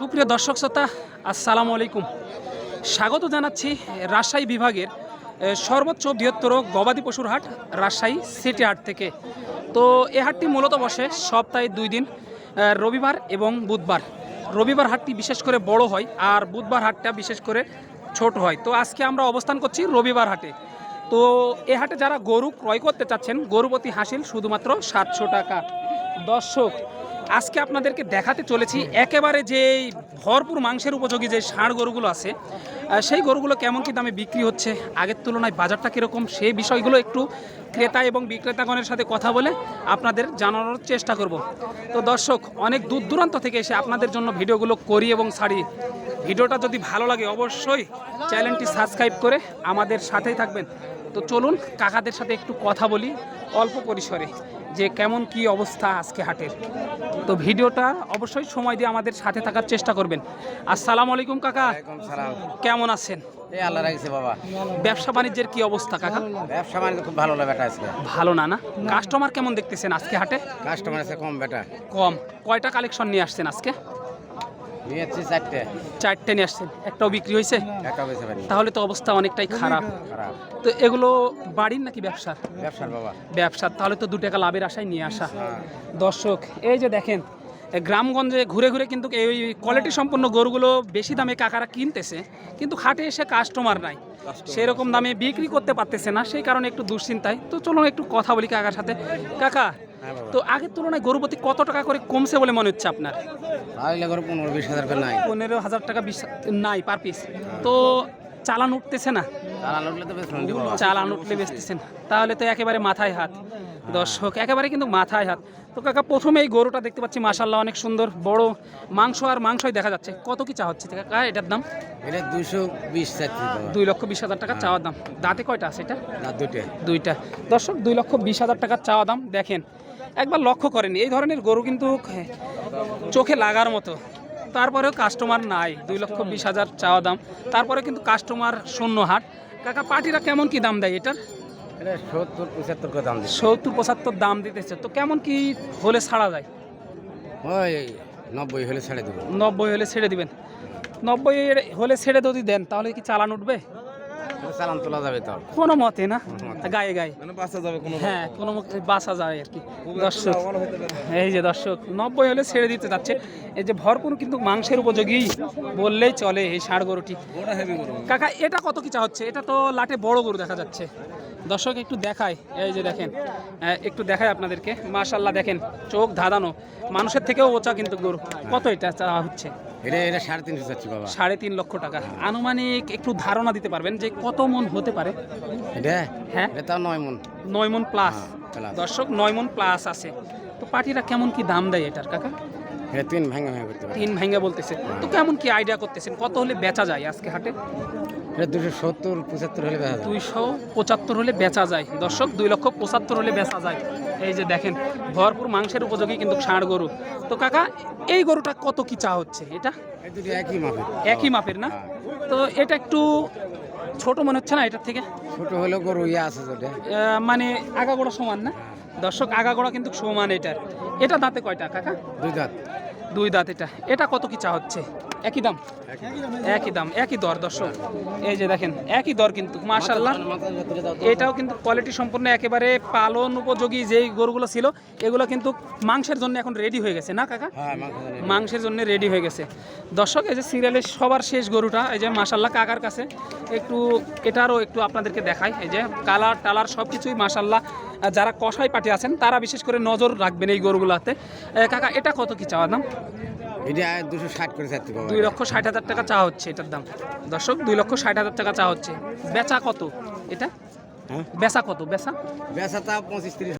সুপ্রিয় দর্শক শ্রোতা, আসসালামু আলাইকুম। স্বাগত জানাচ্ছি রাজশাহী বিভাগের সর্বোচ্চ বৃহত্তর গবাদি পশুর হাট রাজশাহী সিটি হাট থেকে। তো এ হাটটি মূলত বসে সপ্তাহে দুই দিন রবিবার এবং বুধবার। রবিবার হাটটি বিশেষ করে বড় হয় আর বুধবার হাটটা বিশেষ করে ছোট হয়। তো আজকে আমরা অবস্থান করছি রবিবার হাটে। তো এ হাটে যারা গরু ক্রয় করতে চাচ্ছেন, গরুপতি হাসিল শুধুমাত্র সাতশো টাকা। দর্শক আজকে আপনাদেরকে দেখাতে চলেছি একেবারে যে ভরপুর মাংসের উপযোগী যে ষাঁড় গরুগুলো আছে সেই গরুগুলো কেমন কি দামে বিক্রি হচ্ছে, আগের তুলনায় বাজারটা কীরকম, সেই বিষয়গুলো একটু ক্রেতা এবং বিক্রেতাগণের সাথে কথা বলে আপনাদের জানানোর চেষ্টা করব। তো দর্শক, অনেক দূর দূরান্ত থেকে এসে আপনাদের জন্য ভিডিওগুলো করি এবং ছাড়ি। ভিডিওটা যদি ভালো লাগে অবশ্যই চ্যানেলটি সাবস্ক্রাইব করে আমাদের সাথেই থাকবেন। তো চলুন, কাকাদের সাথে একটু কথা বলি, অল্প পরিসরে। যে কেমন কি অবস্থা আজকে হাটের। তো ভিডিওটা অবশ্যই সময় দিয়ে আমাদের সাথে থাকার চেষ্টা করবেন। আসসালামু আলাইকুম কাকা। কেমন আছেন? এই আল্লাহ রাখছে বাবা। ব্যবসা বাণিজ্যের কি অবস্থা কাকা? ব্যবসা বাণিজ্য খুব ভালো বেটা আজকে। ভালো না না? কাস্টমার কেমন দেখতেছেন আজকে হাটে? কাস্টমার আছে কম বেটা। কম। কয়টা কালেকশন নিয়ে আসছেন আজকে? চারটে। চারটে নিয়ে আসছেন। একটাও বিক্রি হয়েছে? একটা বেছে পারি তাহলে তো অবস্থা অনেকটাই খারাপ। খারাপ। তো এগুলো বাড়ির নাকি ব্যবসার? ব্যবসার বাবা। ব্যবসার। তাহলে তো দু টাকা লাভের আশায় নিয়ে আসা। হ্যাঁ। দর্শক এই যে দেখেন গ্রামগঞ্জে ঘুরে ঘুরে কিন্তু এই কোয়ালিটি সম্পন্ন গরুগুলো বেশি দামে কাকারা কিনতেছে কিন্তু হাটে এসে কাস্টমার নাই। সেরকম দামে বিক্রি করতে পারতেছে না সেই কারণে একটু দুশ্চিন্তায়। তো চলুন একটু কথা বলি কাকার সাথে। কাকা তো আগের তুলনায় গরুপতি কত টাকা করে কমছে বলে মনে হচ্ছে আপনার? করে পনেরো বিশ হাজার টাকা নাই। পনেরো হাজার টাকা বিশ নাই পার পিস তো চালান উঠতেছে না? চালান উঠলে তো না চালান উঠলে বেচতেছেন তাহলে তো একেবারে মাথায় হাত। দর্শক একেবারে কিন্তু মাথায় হাত। তো কাকা প্রথমে এই গরুটা দেখতে পাচ্ছি মাসাল্লাহ অনেক সুন্দর বড় মাংস আর মাংসই দেখা যাচ্ছে। কত কি চা হচ্ছে কাকা এটার দাম? এটা দুশো বিশ দুই লক্ষ বিশ হাজার টাকা চাওয়ার দাম। দাঁতে কয়টা আছে এটা? দুইটা। দুইটা। দর্শক দুই লক্ষ বিশ হাজার টাকার চাওয়া দাম দেখেন। একবার লক্ষ্য করেন এই ধরনের গরু কিন্তু চোখে লাগার মতো। তারপরেও কাস্টমার নাই দুই লক্ষ বিশ হাজার চাওয়া দাম। তারপরে কিন্তু কাস্টমার শূন্য হাট। কাকা পার্টিরা কেমন কি দাম দেয় এটার? এটা সত্তর পঁচাত্তর করে দাম দিচ্ছে। সত্তর পঁচাত্তর দাম দিতেছে। তো কেমন কি হলে ছাড়া যায়? ওই নব্বই হলে ছেড়ে দেবো। নব্বই হলে ছেড়ে দিবেন। নব্বই হলে ছেড়ে যদি দেন তাহলে কি চালান উঠবে? চালান তোলা যাবে তো। কোনো মতে না? মতে। গায়ে গায়ে। মানে বাঁচা যাবে কোনো হ্যাঁ কোনো মতে বাসা যায় আর কি। দর্শক এই যে দর্শক নব্বই হলে ছেড়ে দিতে যাচ্ছে। এই যে ভরপুর কিন্তু মাংসের উপযোগী বললেই চলে এই ষাঁড় গরুটি। কাকা এটা কত কি চা হচ্ছে? এটা তো লাটে বড় গরু দেখা যাচ্ছে। দর্শক একটু দেখায় এই যে দেখেন একটু দেখায় আপনাদেরকে। মাশাল্লাহ দেখেন চোখ ধাঁধানো। মানুষের থেকেও ওচা কিন্তু গরু। কত এটা চাওয়া হচ্ছে? এটা এটা সাড়ে তিনশো চাচ্ছি বাবা। সাড়ে তিন লক্ষ টাকা। আনুমানিক একটু ধারণা দিতে পারবেন যে কত মন হতে পারে। এটা? হ্যাঁ? এটা নয় মন। নয় মন প্লাস হ্যাঁ, দর্শক নয় মন প্লাস আছে। তো পার্টিরা কেমন কি দাম দেয় এটার কাকা? এটা তিন ভাঙা ভাঙা করতে তিন ভাঙ্গা বলতেছে। তো কেমন কি আইডিয়া করতেছেন? কত হলে বেচা যায় আজকে হাটে? এটা দুশো সত্তর পঁচাত্তর হলে বেচা দুইশো পঁচাত্তর হলে বেচা যায়। দর্শক দুই লক্ষ পঁচাত্তর হলে বেচা যায়। এই যে দেখেন ভরপুর মাংসের উপযোগী কিন্তু ষাঁড় গরু। তো কাকা এই গরুটা কত কি চা হচ্ছে? এটা? একই মাপের। একই মাপের না? তো এটা একটু ছোট মনে হচ্ছে না এটার থেকে? ছোট হলেও গরু ইয়ে আছে মানে আগাগোড়া সমান না? দর্শক আগাগোড়া কিন্তু সমান এটার। এটা দাঁতে কয়টা কাকা? দুই দাঁত। দুই দাঁত এটা। এটা কত কি চা হচ্ছে? একই দাম? একই দাম একই দর দর্শক। এই যে দেখেন একই দর কিন্তু মাশাল্লাহ এটাও কিন্তু কোয়ালিটি সম্পন্ন একেবারে পালন উপযোগী যেই গরুগুলো ছিল এগুলো কিন্তু মাংসের জন্য এখন রেডি হয়ে গেছে না কাকা? হ্যাঁ। মাংসের জন্য রেডি হয়ে গেছে। দর্শক এই যে সিরিয়ালের সবার শেষ গরুটা এই যে মাসাল্লাহ কাকার কাছে একটু এটারও একটু আপনাদেরকে দেখাই এই যে কালার টালার সব কিছুই মাসাল্লাহ যারা কষাই পাটি আছেন তারা বিশেষ করে নজর রাখবেন এই গরুগুলাতে। কাকা এটা কত কি চাওয়া দাম? এটা দুশো ষাট করে চাচ্ছি বাবা দুই লক্ষ ষাট হাজার টাকা চা হচ্ছে এটার দাম। দর্শক দুই লক্ষ ষাট হাজার টাকা চা হচ্ছে। বেচা কত এটা? হ্যাঁ? বেচা কত? বেচা? বেচা তা পঁচিশ তিরিশ